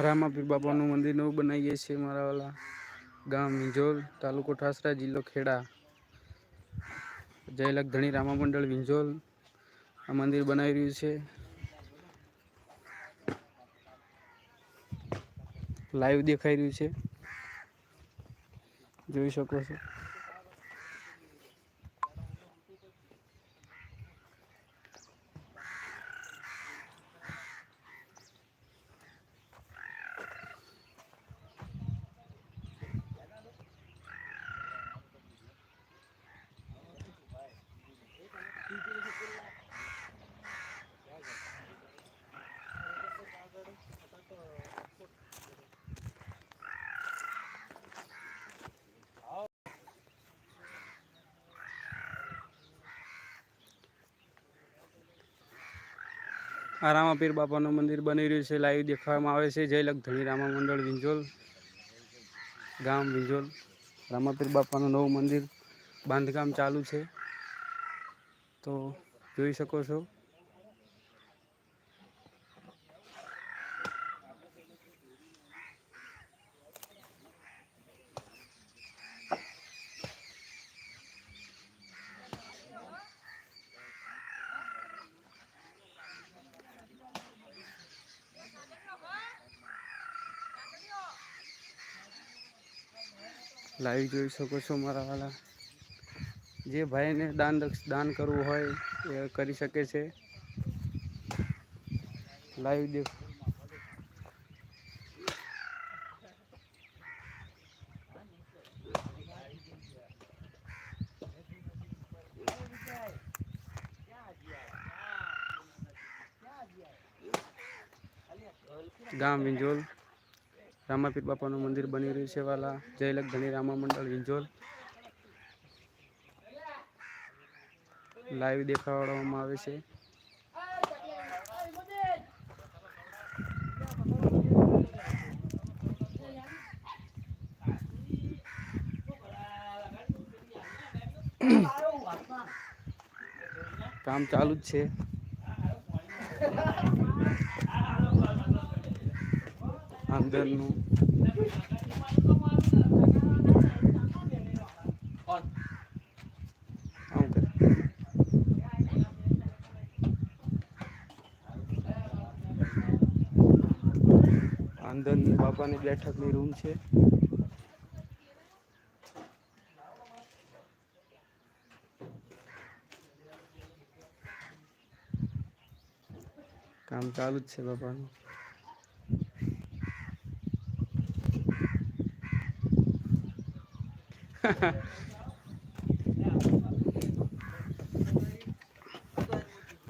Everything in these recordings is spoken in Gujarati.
રામાપીર બાપાનું મંદિર નવું બનાવીએ છીએ મારા વાલા ગામ વિંજોલ તાલુકો ઠાસરા, જિલ્લો ખેડા. જયલક ધણી રામા મંડળ વિંજોલ આ મંદિર બનાવી રહ્યું છે. લાઈવ દેખાઈ રહ્યું છે. જોઈ શકો છો. આ રામાપીર બાપાનું મંદિર બની રહ્યું છે, લાઈવ દેખાવામાં આવે છે. જય લગધણી રામા મંડળ વિંજોલ ગામ વિંજોલ રામાપીર બાપાનું નવું મંદિર બાંધકામ ચાલુ છે. તો જોઈ શકો છો લાઈવ જોઈ શકો છો મારા વાલા. જે ભાઈને દાન દાન કરવું હોય એ કરી શકે છે. લાઈવ દેખ ગામ વિંજોલ. રામાપીર બાપાનું મંદિર બની રહ્યું છે, વાલા જયલક ધણી રામા મંડળ વિંજોલ લાઈવ દેખાડવામાં આવે છે. કામ ચાલુ જ છે. અંદરનું અંદરની બાપાની બેઠકની રૂમ છે. કામ ચાલુ જ છે બાપાનું.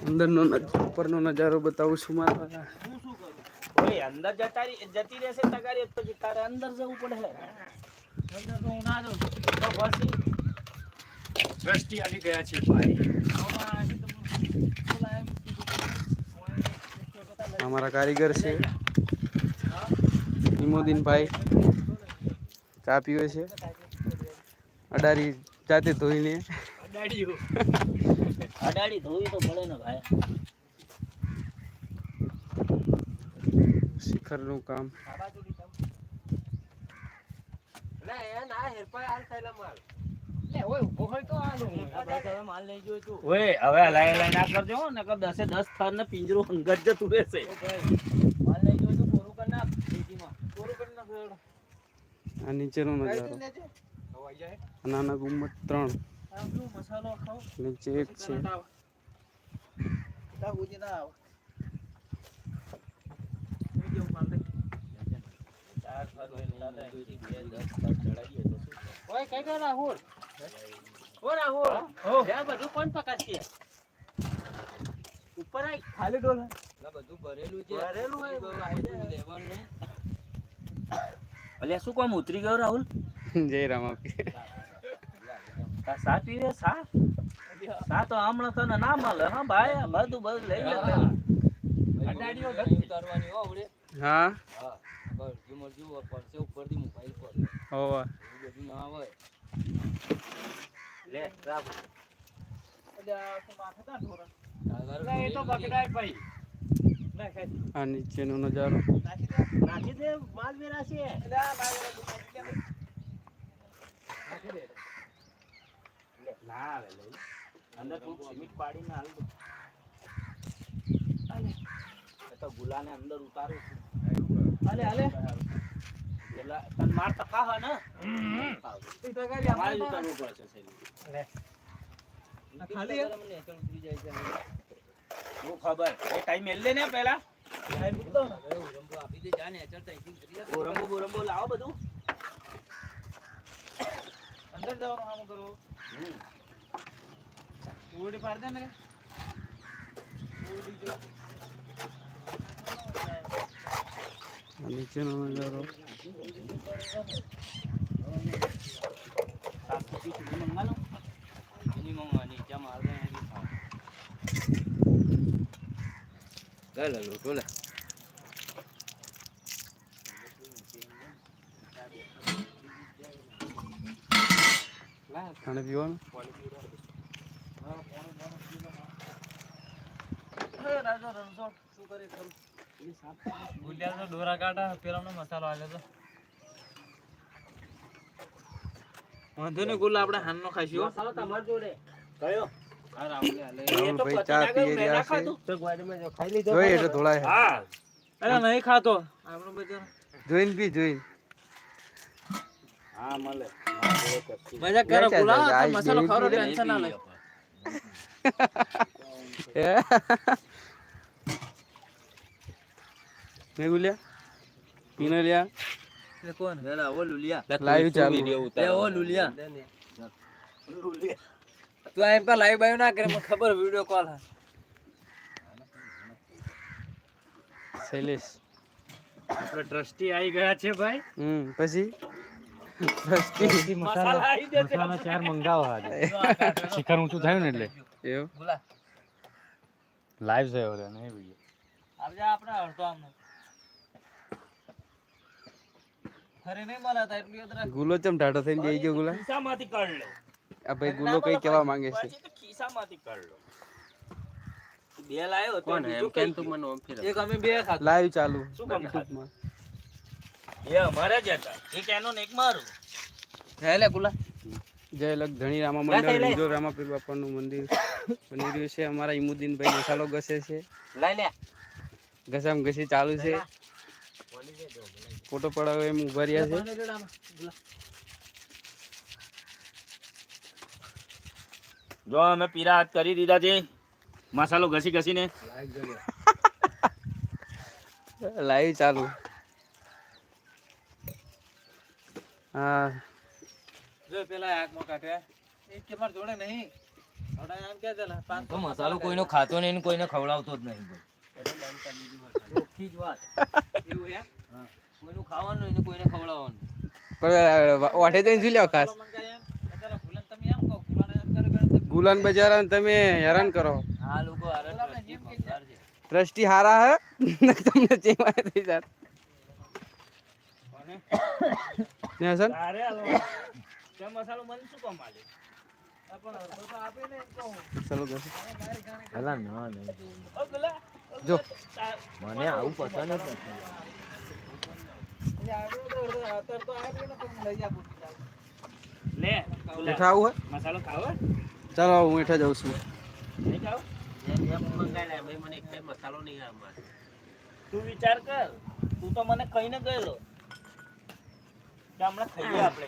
અંદરનો નજ- ઉપરનો નજારો બતાવું છું મારા અંદર જતા રહી- જતી રહેશે તગારી પછી તારે અંદર જવું પડે. અંદર તો હું ના જાઉં. તો પછી? દ્રષ્ટિ આવી ગયા છે ભાઈ. અમારા કારીગર છે. ઈમોદીનભાઈ ચા પીવે છે. અડારી જાતે ધોઈને. અડાડીઓ અડાડી ધોવી તો પડે ને ભાઈ. શિખરનું કામ. ઓય હવે લાઈ લાઈ ના કરજો હો, નકર દસે દસ થર ને પિંજરું અંગત જતું રહેશે. આ નીચેનો નજારો. નાના ગુમ્મત ત્રણ. નીચે એક છે. ઓય કઈ કઈ રાહુલ ઓ રાહુલ ત્યાં બધું કોણ પકડશે ઉપર આય. ખાલી ડોલ બધું ભરેલું ભરેલું હોય. લેવાનું અલ્યા શું કોમ ઉતરી ગયો રાહુલ? જય રામ તા સાચી રે સા? સા તો હમણાં તને ના મળે હા ભાઈ આ બધું બધું લઈ લે અડાડીઓ ઉતારવાની હો આવડે. હા? હા બસ જીમર જીવો પડશે ઉપરથી મોબાઈલ પર હોવા. બધું ના હોય. લે ભાઈ. આ નીચેનો નજારો. નાખી દે માલ મેરા છે ના આવે અંદર ઉતારું હાલે પેલા તન હે. ખાલી એમ ને ઉતરી જાય છે હું ખબર એ ટાઈમ મેલ લે ને પેલા ટાઈમ દો ને. આપી દે જાને ચડતા ઉતરી જા લાવો બધું અંદર જવાનું આમ કરો હમ. ઓડી પાડ દે ને આ નીચેનો નજારો સાત સુધી સુધી મંગાલો એની મંગવાની ચા માર દે એની ખાવ લે લે પાણી પીવાનું? ગુલિયા તો ડોરા કાઢા પેલાનો મસાલો આલે તો. વાંધો ને ગુલા આપણે હાનનો ખાઈશું મસાલો તમારી જોડે કયો જોઈને પી જોઈને. હા મળે. મજાક કરો લે ચાલ, ગુલા ચાલ, તો આ મસાલો લે. ટેન્શન ના લે. મેં ગુલ્યા પીને લ્યા. કોણ? ના ઓ લુલિયા. લાઈવ ચાલુ. એ ઓ લુલિયા. તું એમ કા લાઈવ બાયો ના કરે મને ખબર વિડિયો કોલ હા. શૈલેષ. આપણે ટ્રસ્ટી આવી ગયા છે ભાઈ. હમ પછી? મસાલા ચાર મંગાવો આજે. શિખર ઊંચું થયું ને એટલે? એવું? લાઈવ છે હવે નહીં વીડિયો આવજે આપણે હળતો આમને. ફરી નહીં મળે તો એટલું ગુલો ચમ ટાટો થઈને જઈ ગયો ગુલા? ખિસ્સામાંથી કાઢ લો. આ ભાઈ ગુલો કઈ કેવા માંગે છે? પછી તો ખિસ્સામાંથી કાઢ લો? બે લાયો તો બીજું કઈ ગયું? એક અમે બે ખાતા લાઈવ ચાલુ. શું કામ. એ અમારા જ હતા. એક એનો ને એક મારું. હેલે ગુલા જય લખ ધણી રામા લે, મંડળ લે. બાપાનું મંદિર. બની રહ્યું છે અમારા ઈમુદ્દીનભાઈ મસાલો ઘસે છે. લઈ લે. ઘસામ ઘસી ચાલુ છે. ફોટો પડાવે એમ ઊભા રહ્યા છે. જો અમે પીરા હાથ કરી દીધા છે. મસાલો ઘસી ઘસીને. લાઈવ ચાલુ. હા. જો પેલા આંખમાં કાઢે. એ કે માર જોડે નહીં. થોડા આમ કે ને પાંચ તો મસાલો કોઈનો ખાતો નહીં કોઈને ખવડાવતો જ નહીં ચોખ્ખી જ વાત. એવું હે. કોઈનું ખાવાનું નહીં કોઈને ખવડાવવાનું પણ વાઠે જઈને જોઈ લેવા ખાસ. ગુલાન બજારાને તમે હેરાન કરો. આ લોકો ટ્રસ્ટી હારા હે? તમને ચેવાય થઈ જાત. ને હસન તારે તે મસાલો મને શું કામ આલે? અડધો તો આપે ને ચાલો ના જો. મને આવું પસંદ જ નથી. એટલે આવ્યો અત્યારે તો આવ્યો ને પણ લઈ આપું ચાલ લે આવું હે? મસાલો ખાવો? ચાલો હું હેઠા જાઉં છું. મસાલો નહીં તું વિચાર કર. તું તો મને કહીને ગયેલો. હમણાં ખાઈએ આપણે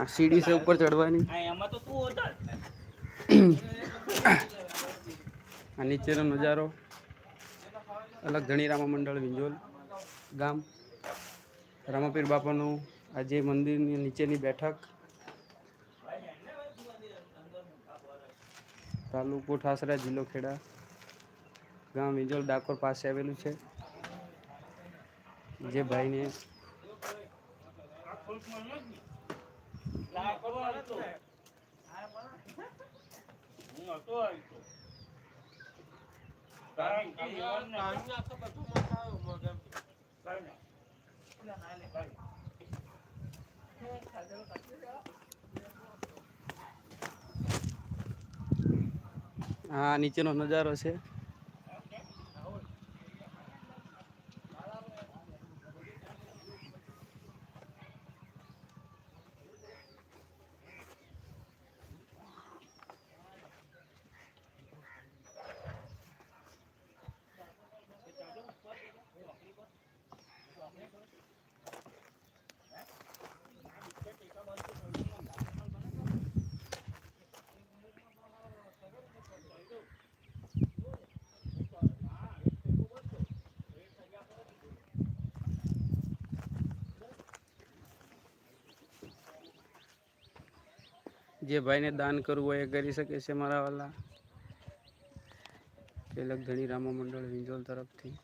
આ સીડી છે ઉપર ચડવાની. આ એમાં તો તું હોતા આ નીચેનો નજારો. અલગ ધણી રામા મંડળ વિંજોલ ગામ. રામાપીર બાપાનું આ જે મંદિરની નીચેની બેઠક. તાલુકો ઠાસરા જિલ્લો ખેડા. ગામ વિંજોલ ડાકોર પાસે આવેલું છે. જે ભાઈને હું હતો આવી તો. કારણ કે એવાને- કાંઈ ના. આ નીચેનો નજારો છે. જે ભાઈને દાન કરવું હોય એ કરી શકે છે મારા વાલા. પેલક ધણી રામા મંડળ વિંજોલ તરફથી.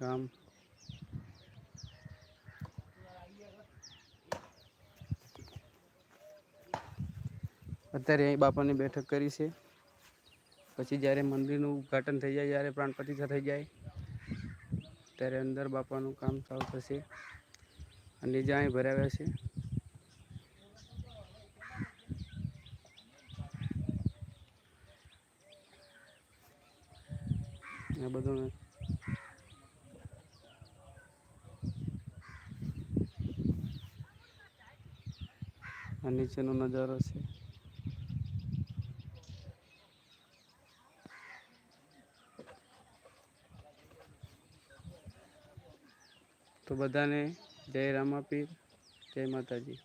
ગામ. અત્યારે અહીં બાપાની બેઠક કરી છે. પછી જ્યારે મંદિરનું ઉદ્ઘાટન થઈ જાય, જ્યારે પ્રાણ પ્રતિષ્ઠા થઈ જાય, ત્યારે અંદર બાપાનું કામ ચાલુ થશે. જે અહીં ભરાવ્યા છે. આ બધું નીચેનો નજારો છે. તો બધાને જય રામાપીર જય માતાજી.